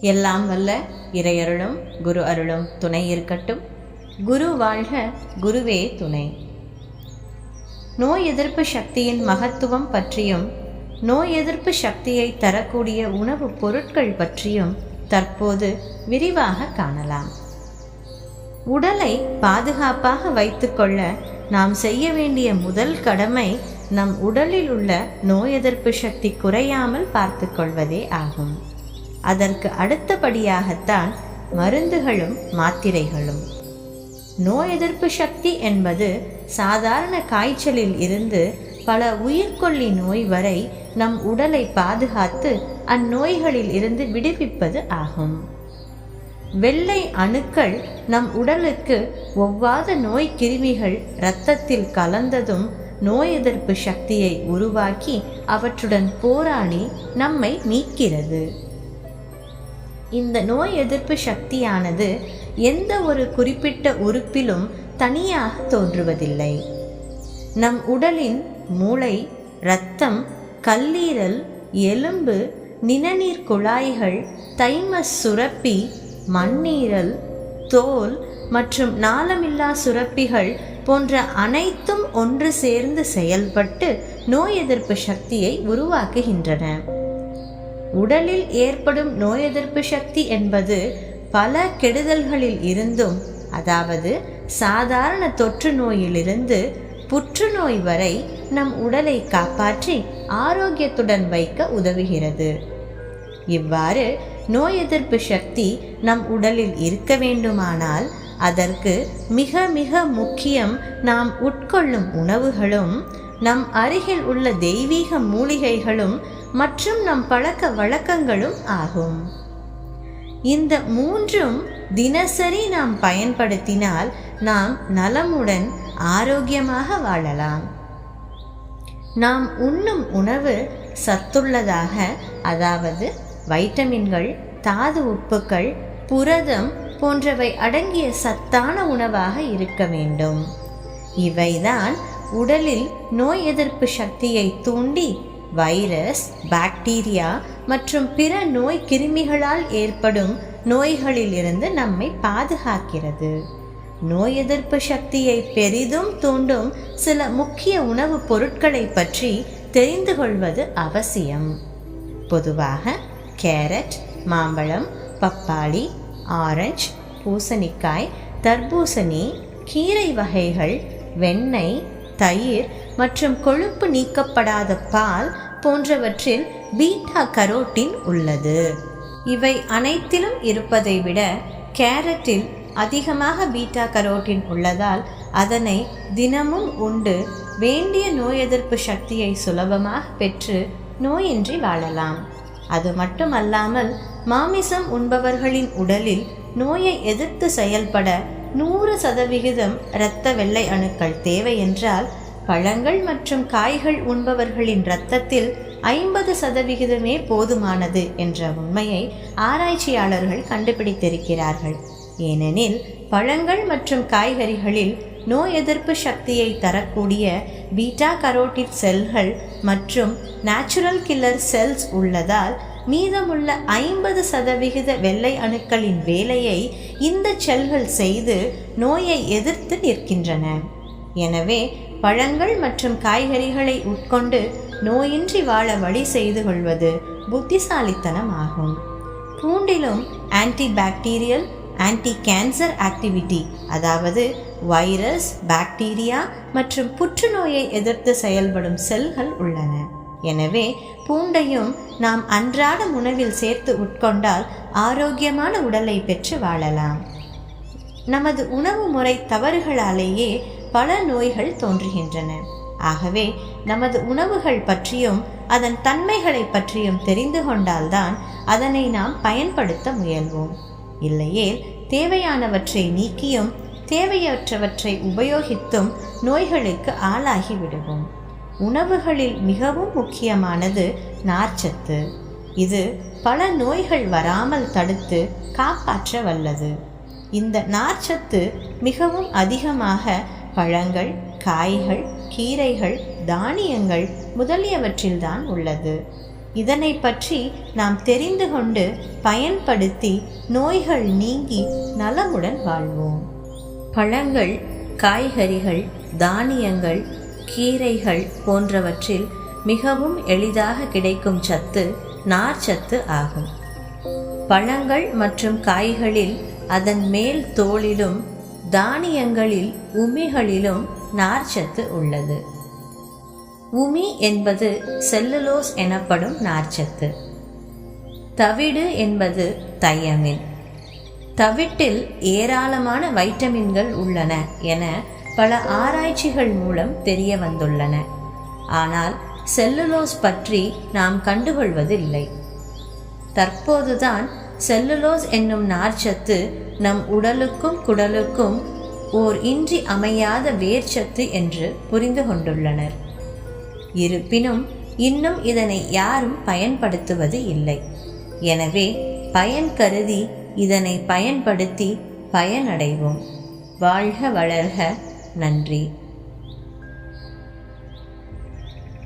எல்லாம் வல்ல இறையருளும் குரு அருளும் துணை இருக்கட்டும். குரு வாழ்க குருவே துணை. நோய் எதிர்ப்பு சக்தியின் மகத்துவம் பற்றியும் நோய் எதிர்ப்பு சக்தியை தரக்கூடிய உணவுப் பொருட்கள் பற்றியும் தற்போது விரிவாக காணலாம். உடலை பாதுகாப்பாக வைத்துக்கொள்ள நாம் செய்ய வேண்டிய முதல் கடமை நம் உடலில் உள்ள நோய் எதிர்ப்பு சக்தி குறையாமல் பார்த்து கொள்வதே ஆகும். அதற்கு அடுத்தபடியாகத்தான் மருந்துகளும் மாத்திரைகளும். நோய் எதிர்ப்பு சக்தி என்பது சாதாரண காய்ச்சலில் இருந்து பல உயிர்கொல்லி நோய் வரை நம் உடலை பாதுகாத்து அந்நோய்களில் இருந்து விடுவிப்பது ஆகும். வெள்ளை அணுக்கள் நம் உடலுக்கு ஒவ்வாத நோய் கிருமிகள் இரத்தத்தில் கலந்ததும் நோய் எதிர்ப்பு சக்தியை உருவாக்கி அவற்றுடன் போராடி நம்மை மீட்கிறது. இந்த நோய் எதிர்ப்பு சக்தியானது எந்த ஒரு குறிப்பிட்ட உறுப்பிலும் தனியாக தோன்றுவதில்லை. நம் உடலின் மூளை இரத்தம் கல்லீரல் எலும்பு நிணநீர் குழாய்கள் தைமஸ் சுரப்பி மண்ணீரல் தோல் மற்றும் நாளமில்லா சுரப்பிகள் போன்ற அனைத்தும் ஒன்று சேர்ந்து செயல்பட்டு நோய் எதிர்ப்பு சக்தியை உருவாக்குகின்றன. உடலில் ஏற்படும் நோய் எதிர்ப்பு சக்தி என்பது பல கெடுதல்களில் இருந்தும் அதாவது சாதாரண தொற்று நோயிலிருந்து புற்றுநோய் வரை நம் உடலை காப்பாற்றி ஆரோக்கியத்துடன் வைக்க உதவுகிறது. இவ்வாறு நோய் எதிர்ப்பு சக்தி நம் உடலில் இருக்க வேண்டுமானால் அதற்கு மிக மிக முக்கியம் நாம் உட்கொள்ளும் உணவுகளும் நம் அருகில் உள்ள தெய்வீக மூலிகைகளும் மற்றும் நம் பழக்க வழக்கங்களும் ஆகும். இந்த மூன்றும் தினசரி நாம் பயன்படுத்தினால் நாம் நலமுடன் ஆரோக்கியமாக வாழலாம். நாம் உண்ணும் உணவு சத்துள்ளதாக அதாவது வைட்டமின்கள் தாது உப்புக்கள் புரதம் போன்றவை அடங்கிய சத்தான உணவாக இருக்க வேண்டும். இவைதான் உடலில் நோய் எதிர்ப்பு சக்தியை தூண்டி வைரஸ் பாக்டீரியா மற்றும் பிற நோய் கிருமிகளால் ஏற்படும் நோய்களிலிருந்து நம்மை பாதுகாக்கிறது. நோய் எதிர்ப்பு சக்தியை பெரிதும் தூண்டும் சில முக்கிய உணவுப் பொருட்களை பற்றி தெரிந்து கொள்வது அவசியம். பொதுவாக கேரட் மாம்பழம் பப்பாளி ஆரஞ்சு பூசணிக்காய் தர்பூசணி கீரை வகைகள் வெண்ணெய் தயிர் மற்றும் கொழுப்பு நீக்கப்படாத பால் போன்றவற்றில் பீட்டா கரோட்டின் உள்ளது. இவை அனைத்திலும் இருப்பதை விட கேரட்டில் அதிகமாக பீட்டா கரோட்டின் உள்ளதால் அதனை தினமும் உண்டு வேண்டிய நோய் எதிர்ப்பு சக்தியை சுலபமாக பெற்று நோயின்றி வாழலாம். அது மட்டுமல்லாமல் மாமிசம் உண்பவர்களின் உடலில் நோயை எதிர்த்து செயல்பட நூறு சதவிகிதம் இரத்த வெள்ளை அணுக்கள் தேவை என்றால் பழங்கள் மற்றும் காய்கள் உண்பவர்களின் இரத்தத்தில் ஐம்பது சதவிகிதமே போதுமானது என்ற உண்மையை ஆராய்ச்சியாளர்கள் கண்டுபிடித்திருக்கிறார்கள். ஏனெனில் பழங்கள் மற்றும் காய்கறிகளில் நோய் எதிர்ப்பு சக்தியை தரக்கூடிய பீட்டா கரோட்டிட் செல்கள் மற்றும் நேச்சுரல் கில்லர் செல்ஸ் உள்ளதால் மீதமுள்ள ஐம்பது சதவிகித வெள்ளை அணுக்களின் வேலையை இந்த செல்கள் செய்து நோயை எதிர்த்து நிற்கின்றன. எனவே பழங்கள் மற்றும் காய்கறிகளை உட்கொண்டு நோயின்றி வாழ வழி செய்து கொள்வது புத்திசாலித்தனம் ஆகும் பூண்டிலும் anti bacterial anti cancer activity அதாவது வைரஸ் பாக்டீரியா மற்றும் புற்றுநோயை எதிர்த்து செயல்படும் செல்கள் உள்ளன. எனவே பூண்டையும் நாம் அன்றாட உணவில் சேர்த்து உட்கொண்டால் ஆரோக்கியமான உடலை பெற்று வாழலாம். நமது உணவு முறை தவறுகளாலேயே பல நோய்கள் தோன்றுகின்றன. ஆகவே நமது உணவுகள் பற்றியும் அதன் தன்மைகளை பற்றியும் தெரிந்து கொண்டால்தான் அதனை நாம் பயன்படுத்த முயல்வோம். இல்லையேல் தேவையானவற்றை நீக்கியும் தேவையற்றவற்றை உபயோகித்தும் நோய்களுக்கு ஆளாகி விடுவோம் உணவுகளில் மிகவும் முக்கியமானது நார்ச்சத்து. இது பல நோய்கள் வராமல் தடுத்து காப்பாற்ற வல்லது இந்த நார்ச்சத்து மிகவும் அதிகமாக பழங்கள் காய்கள் கீரைகள் தானியங்கள் முதலியவற்றில்தான் உள்ளது. இதனை பற்றி நாம் தெரிந்து கொண்டு பயன்படுத்தி நோய்கள் நீங்கி நலமுடன் வாழ்வோம். பழங்கள் காய்கறிகள் தானியங்கள் கீரைகள் போன்றவற்றில் மிகவும் எளிதாக கிடைக்கும் சத்து நார்ச்சத்து ஆகும். பழங்கள் மற்றும் காய்களில் அதன் மேல் தோளிலும் தானியங்களில் உமிகளிலும் நார்ச்சத்து உள்ளது. உமி என்பது செல்லுலோஸ் எனப்படும் நார்ச்சத்து. தவிடு என்பது தையமின். தவிட்டில் ஏராளமான வைட்டமின்கள் உள்ளன என பல ஆராய்ச்சிகள் மூலம் தெரிய வந்துள்ளன. ஆனால் செல்லுலோஸ் பற்றி நாம் கண்டுகொள்வதில்லை. தற்போதுதான் செல்லுலோஸ் என்னும் நார்ச்சத்து நம் உடலுக்கும் குடலுக்கும் ஓர் இன்றி அமையாத வேர்ச்சத்து என்று புரிந்து கொண்டுள்ளனர். இருப்பினும் இன்னும் இதனை யாரும் பயன்படுத்துவது இல்லை. எனவே பயன் கருதி இதனை பயன்படுத்தி பயனடைவோம். வாழ்க வளர்க. நன்றி.